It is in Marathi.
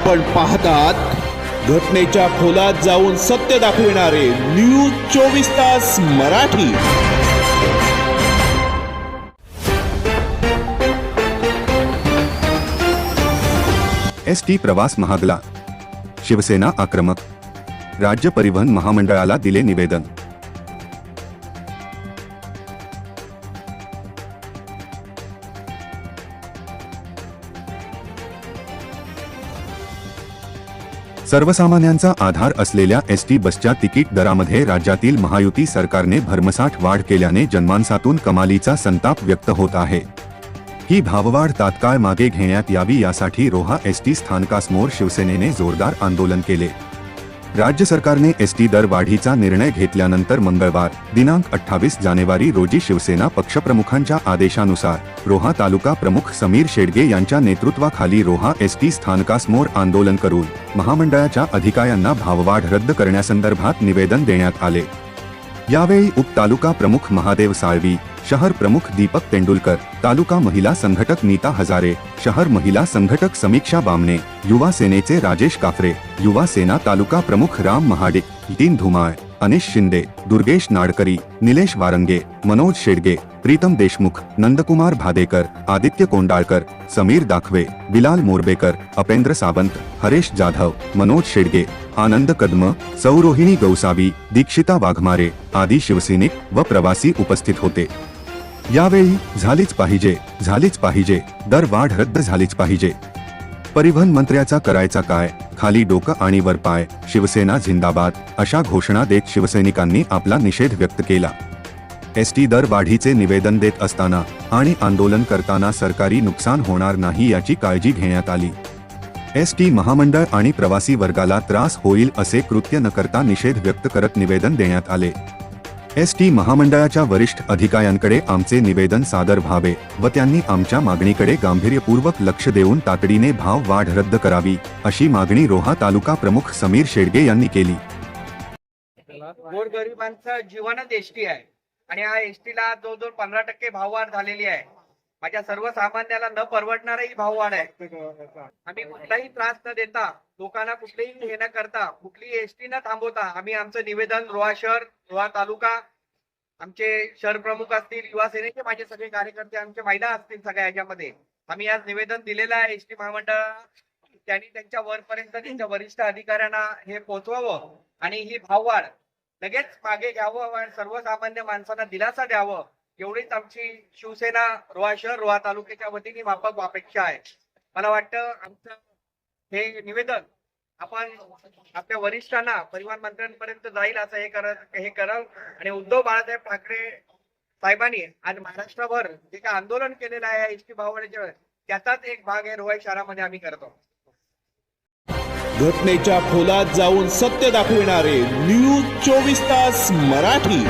आपण पाहतात घटनेच्या खोलात जाऊन सत्य दाखविणारे न्यूज चोवीस तास मराठी. एस टी प्रवास महागला. शिवसेना आक्रमक. राज्य परिवहन महामंडळाला दिले निवेदन. सर्वसामान्यांचा आधार असलेल्या एस टी बसच्या तिकीट दरामध्ये राज्यातील महायुती सरकारने भरमसाठ वाढ केल्याने जनमानसातून कमालीचा संताप व्यक्त होत आहे. ही भाववाढ तात्काळ मागे घेण्यात यावी यासाठी रोहा एस टी स्थानकासमोर शिवसेनेने जोरदार आंदोलन केले. राज्य सरकारने एस टी दर वाढीचा निर्णय घेतल्यानंतर मंगळवार दिनांक अठ्ठावीस जानेवारी रोजी शिवसेना पक्षप्रमुखांच्या आदेशानुसार रोहा तालुका प्रमुख समीर शेडगे यांच्या नेतृत्वाखाली रोहा एस टी स्थानकासमोर आंदोलन करून महामंडळाच्या अधिकाऱ्यांना भाववाढ रद्द करण्यासंदर्भात निवेदन देण्यात आले. यावेळी उप तालुका प्रमुख महादेव साळवी शहर प्रमुख दीपक तेंडुलकर तालुका महिला संघटक नीता हजारे शहर महिला संघटक समीक्षा बामणे युवा सेनेचे राजेश काफरे युवा सेना तालुका प्रमुख राम महाडिक दिन धुमाळ. अनिश शिंदे दुर्गेश नाडकरी निलेश वारंगे मनोज शेडगे प्रीतम देशमुख नंदकुमार भादेकर आदित्य कोंडाळकर समीर दाखवे बिलाल मोरबेकर अपेंद्र सावंत हरेश जाधव मनोज शेडगे आनंद कदम सौरोहिणी गौसावी दीक्षिता वाघमारे आदी शिवसैनिक व प्रवासी उपस्थित होते. यावेळी झालीच पाहिजे झालीच पाहिजे दर वाढ रद्द झालीच पाहिजे. परिवहन मंत्र्याचा करायचा काय? खाली डोकं आणि वर पाय. शिवसेना झिंदाबाद अशा घोषणा देत शिवसैनिकांनी आपला निषेध व्यक्त केला. एस टी दर वाढीचे निवेदन देत असताना आणि आंदोलन करताना सरकारी नुकसान होणार नाही याची काळजी घेण्यात आली. एस टी महामंडळ आणि प्रवासी वर्गाला त्रास होईल असे कृत्य न करता निषेध व्यक्त करत निवेदन देण्यात आले. एस टी महामंडळाच्या वरिष्ठ अधिकाऱ्यांकडे आमचे निवेदन सादर व्हावे व त्यांनी आमच्या मागणीकडे गांभीर्यपूर्वक लक्ष देऊन तातडीने भाव वाढ रद्द करावी अशी मागणी रोहा तालुका प्रमुख समीर शेडगे यांनी केली. गोरगरिबांचा जीवनच एसटी आहे. आणि हा एसटीला जवळजवळ पंधरा टक्के भाववाढ झालेली आहे. माझ्या सर्वसामान्याला न परवडणारा ही भाववाढ आहे आम्ही कुठलाही त्रास न देता लोकांना कुठलेही हे न करता कुठलीही एसटी न थांबवता आम्ही आमचं निवेदन रोहा शहर रोहा तालुका आमचे शहर प्रमुख असतील युवा सेनेचे माझे सगळे कार्यकर्ते आमचे महिला असतील सगळ्या याच्यामध्ये. आम्ही आज निवेदन दिलेलं आहे एसटी महामंडळ त्यांनी त्यांच्या वरपर्यंत त्यांच्या वरिष्ठ अधिकाऱ्यांना हे पोहोचवावं आणि ही भाववाढ लगेच मागे घ्यावं आणि सर्वसामान्य माणसांना दिलासा द्यावं. एवढीच आमची शिवसेना रोहा शहर रोहा तालुक्याच्या वतीने माफक अपेक्षा आहे. मला वाटतं आमचं हे निवेदन आपण आपल्या वरिष्ठांना परिवहन मंत्र्यांपर्यंत जाईल असं हे करत हे करावं. आणि उद्धव बाळासाहेब ठाकरे साहेबांनी आज महाराष्ट्रभर जे काय आंदोलन केलेलं आहे एस टी भाववाढीच्या त्याचाच एक भाग आहे रोहा शहरामध्ये आम्ही करतो. घटनेच्या खोलात जाऊन सत्य दाखविणारे न्यूज चोवीस तास मराठी.